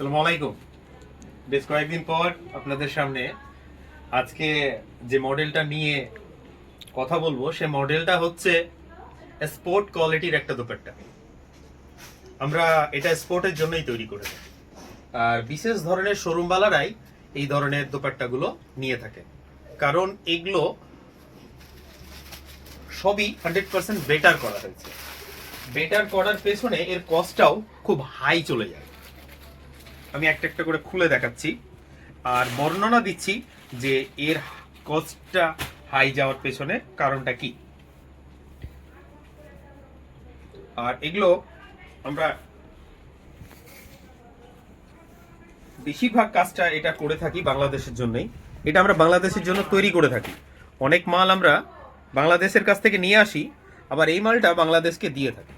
আসসালামু আলাইকুম। বেশ কয়েকদিন পর আপনাদের সামনে আজকে যে মডেলটা নিয়ে কথা বলব, সে মডেলটা হচ্ছে স্পোর্ট কোয়ালিটির একটা দোপাট্টা। আমরা এটা স্পোর্টের জন্যই তৈরি করেছি। আর বিশেষ ধরনের শোরুমওয়ালারাই এই ধরনের দোপাট্টাগুলো নিয়ে থাকে। কারণ এগুলো সবই হান্ড্রেড পার্সেন্ট বেটার করা হয়েছে। বেটার করার পেছনে এর কস্টটাও খুব হাই চলে যায়। আমি একটা একটা করে খুলে দেখাচ্ছি। আর বর্ণনা দিচ্ছি যে এর কস্টটা হাই যাওয়ার পেছনে কারণটা কি। আর এগুলো আমরা বেশিরভাগ কাজটা এটা করে থাকি বাংলাদেশের জন্যই। এটা আমরা বাংলাদেশের জন্য তৈরি করে থাকি। অনেক মাল আমরা বাংলাদেশের কাছ থেকে নিয়ে আসি, আবার এই মালটা বাংলাদেশকে দিয়ে থাকি।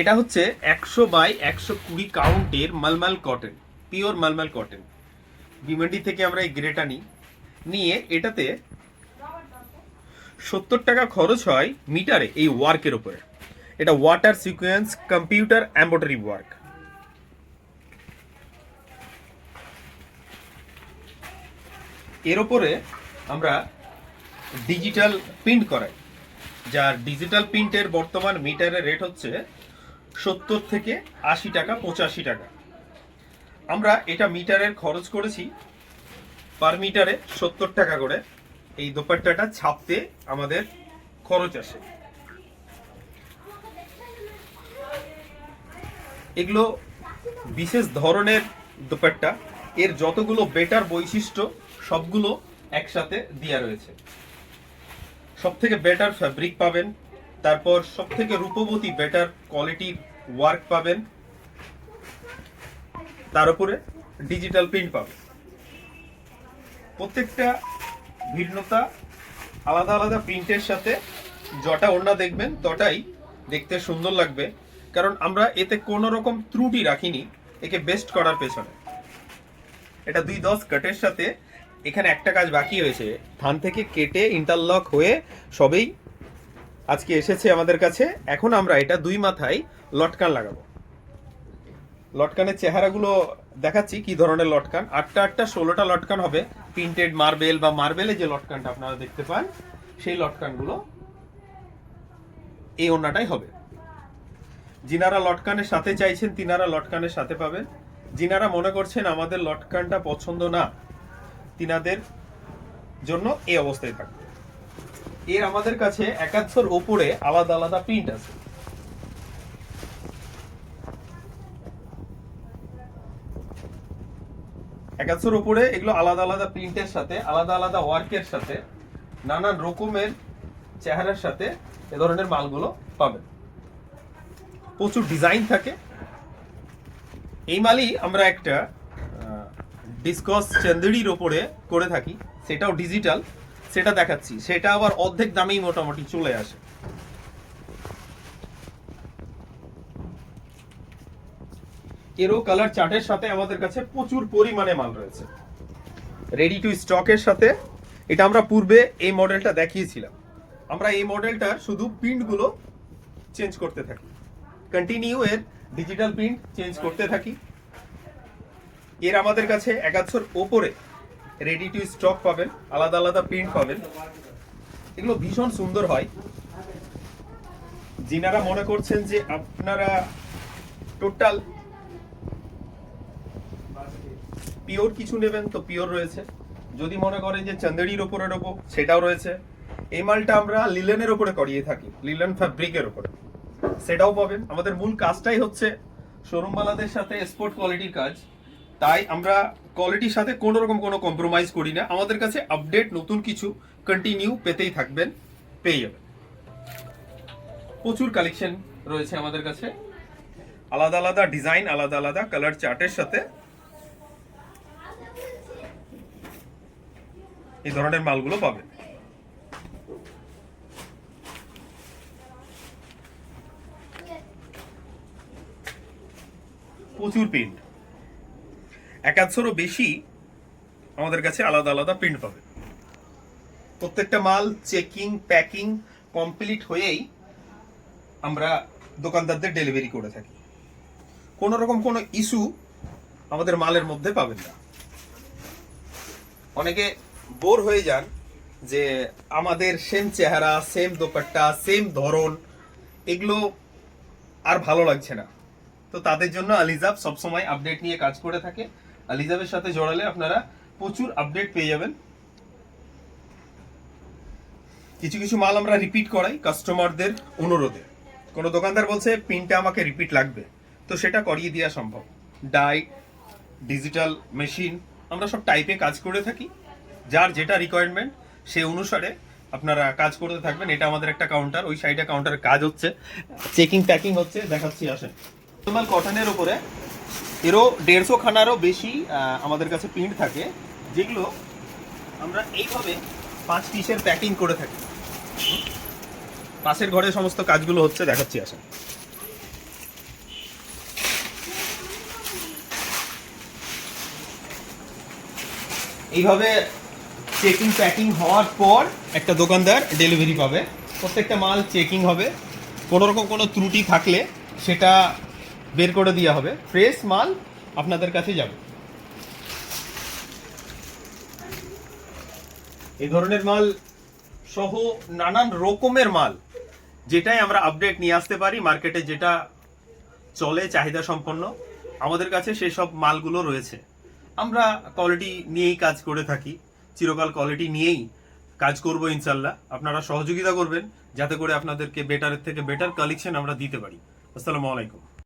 এটা হচ্ছে একশো বাই একশো কুড়ি কাউন্টের মালমাল কটন, পিওর মালমাল কটন। বিমান্ডি থেকে আমরা এই গ্রেটা নিই। নিয়ে এটাতে সত্তর টাকা খরচ হয় মিটারে এই ওয়ার্কের উপরে। এটা water sequence computer embroidery work এর ওপরে আমরা ডিজিটাল প্রিন্ট করাই। যার ডিজিটাল প্রিন্টের বর্তমান মিটারের রেট হচ্ছে সত্তর থেকে আশি টাকা, পঁচাশি টাকা। আমরা এটা মিটারের খরচ করেছি, পার মিটারে সত্তর টাকা করে। এই দোপাট্টাটা ছাপতে আমাদের খরচ আসে। এগুলো বিশেষ ধরনের দোপাট্টা। এর যতগুলো বেটার বৈশিষ্ট্য, সবগুলো একসাথে দেওয়া রয়েছে। সব থেকে বেটার ফ্যাব্রিক পাবেন, তারপর সব থেকে রূপবতী বেটার কোয়ালিটির ওয়ার্ক পাবেন। তার উপরে ডিজিটাল প্রিন্ট পাবেন। প্রত্যেকটা ভিন্নতা আলাদা আলাদা প্রিন্টের সাথে যটা ওড়না দেখবেন, তটাই দেখতে সুন্দর লাগবে। কারণ আমরা এতে কোনো রকম ত্রুটি রাখিনি, একে বেস্ট করার পেছনে। এটা দুই দশ কাটের সাথে এখানে একটা কাজ বাকি হয়েছে। ধান থেকে কেটে ইন্টারলক হয়ে সবেই আজকে এসেছে আমাদের কাছে। এখন আমরা এটা দুই মাথায় লটকান লাগাবো। লটকানের চেহারাগুলো দেখাচ্ছি, কি ধরনের লটকান। আটটা আটটা, ষোলোটা লটকান হবে। প্রিন্টেড মার্বেল বা মার্বেলে যে লটকানটা আপনারা দেখতে পান, সেই লটকানগুলো এই ওড়নাটাই হবে। যিনারা লটকানের সাথে চাইছেন, তিনারা লটকানের সাথে পাবেন। যিনারা মনে করছেন আমাদের লটকানটা পছন্দ না, তিনাদের জন্য এই অবস্থায় থাকবে। এর আমাদের কাছে একাত্তর ওপরে আলাদা আলাদা প্রিন্ট আছে। একাত্তর উপরে এগুলো আলাদা আলাদা প্রিন্টের সাথে, আলাদা আলাদা ওয়ার্কের সাথে, নানান রকমের চেহারার সাথে এ ধরনের মালগুলো পাবেন। প্রচুর ডিজাইন থাকে। এই মালই আমরা একটা ডিসকস চেন্দেড়ির ওপরে করে থাকি। সেটাও ডিজিটাল সেটা দেখাচ্ছি। সেটা আবার অর্ধেক দামেই মোটামুটি চলে আসে। এরও কালার চার্টের সাথে আমাদের কাছে প্রচুর পরিমাণে মাল রয়েছে। রেডি টু স্টকের সাথে, এটা আমরা পূর্বে এই মডেলটা দেখিয়েছিলাম। আমরা এই মডেলটার শুধু প্রিন্টগুলো চেঞ্জ করতে থাকি। কন্টিনিউ এর ডিজিটাল প্রিন্ট চেঞ্জ করতে থাকি। এর আমাদের কাছে একাত্তর ওপরে রেডি টু স্টক পাবেন, আলাদা আলাদা প্রিন্ট পাবেন। এগুলো ভীষণ সুন্দর হয়। যিনারা মনে করছেন যে আপনারা টোটাল পিওর কিছু নেবেন তো পিওর রয়েছে। যদি মনে করেন যে চান্দেরির ওপরে নেব, সেটাও রয়েছে। এই মালটা আমরা লিলেনের ওপরে করিয়ে থাকি লিলেন ফ্যাব্রিকের ওপরে। সেটাও পাবেন। আমাদের মূল কাজটাই হচ্ছে শোরুমওয়ালাদের সাথে স্পোর্ট কোয়ালিটির কাজ। তাই আমরা কোয়ালিটির সাথে কোনো রকম কোনো কম্প্রোমাইজ করি না। আমাদের কাছে আপডেট নতুন কিছু কন্টিনিউ পেতেই থাকবেন, পেয়ে যাবেন। প্রচুর কালেকশন রয়েছে আমাদের কাছে। আলাদা আলাদা ডিজাইন আলাদা আলাদা কালার চার্টের সাথে। এই ধরনের মালগুলো পাবেন। প্রচুর প্রিন্ট একাত্তরও বেশি আমাদের কাছে আলাদা আলাদা প্রিন্ট পাবে। প্রত্যেকটা মাল চেকিং প্যাকিং কমপ্লিট হয়েই আমরা দোকানদারদের ডেলিভারি করে থাকি। কোনো রকম কোনো ইস্যু আমাদের মালের মধ্যে পাবেন না। অনেকে বোর হয়ে যান যে আমাদের সেম চেহারা সেম দোপাট্টা সেম ধরন, এগুলো আর ভালো লাগছে না। তো তাদের জন্য আলিজাব সবসময় আপডেট নিয়ে কাজ করে থাকে। আলিজাবের সাথে জড়ালে আপনারা প্রচুর আপডেট পেয়ে যাবেন। কিছু কিছু মাল আমরা রিপিট করাই কাস্টমারদের অনুরোধে। কোনো দোকানদার বলছে পিনটা আমাকে রিপিট লাগবে। তো সেটা করিয়ে দেওয়া সম্ভব। ডাই ডিজিটাল মেশিন আমরা সব টাইপে কাজ করে থাকি। যার যেটা রিকোয়ারমেন্ট সে অনুসারে আপনারা কাজ করতে থাকবেন। এটা আমাদের একটা কাউন্টার ওই সাইডে কাউন্টারের কাজ হচ্ছে। চেকিং প্যাকিং হচ্ছে। দেখাচ্ছি, আসেন। নর্মাল কটনের উপরে এরও দেড়শো খানারও বেশি আমাদের কাছে প্রিন্ট থাকে, যেগুলো আমরা এইভাবে পাঁচ পিসের প্যাকিং করে থাকি। পাশের ঘরে সমস্ত কাজগুলো হচ্ছে, দেখাচ্ছি আসেন এইভাবে চেকিং প্যাকিং হওয়ার পর একটা দোকানদার ডেলিভারি পাবে। প্রত্যেকটা মাল চেকিং হবে। কোনো রকম কোনো ত্রুটি থাকলে সেটা বের করে দেওয়া হবে। ফ্রেশ মাল আপনাদের কাছে যাবে। এই ধরনের মাল সহ নানান রকমের মাল, যেটাই আমরা আপডেট নিয়ে আসতে পারি মার্কেটে যেটা চলে, চাহিদা সম্পন্ন, আমাদের কাছে সেই সব মালগুলো রয়েছে। আমরা কোয়ালিটি নিয়েই কাজ করে থাকি। চিরকাল কোয়ালিটি নিয়েই কাজ করব ইনশাল্লাহ আপনারা সহযোগিতা করবেন, যাতে করে আপনাদেরকে বেটারের থেকে বেটার কালেকশন আমরা দিতে পারি। আসসালামু আলাইকুম।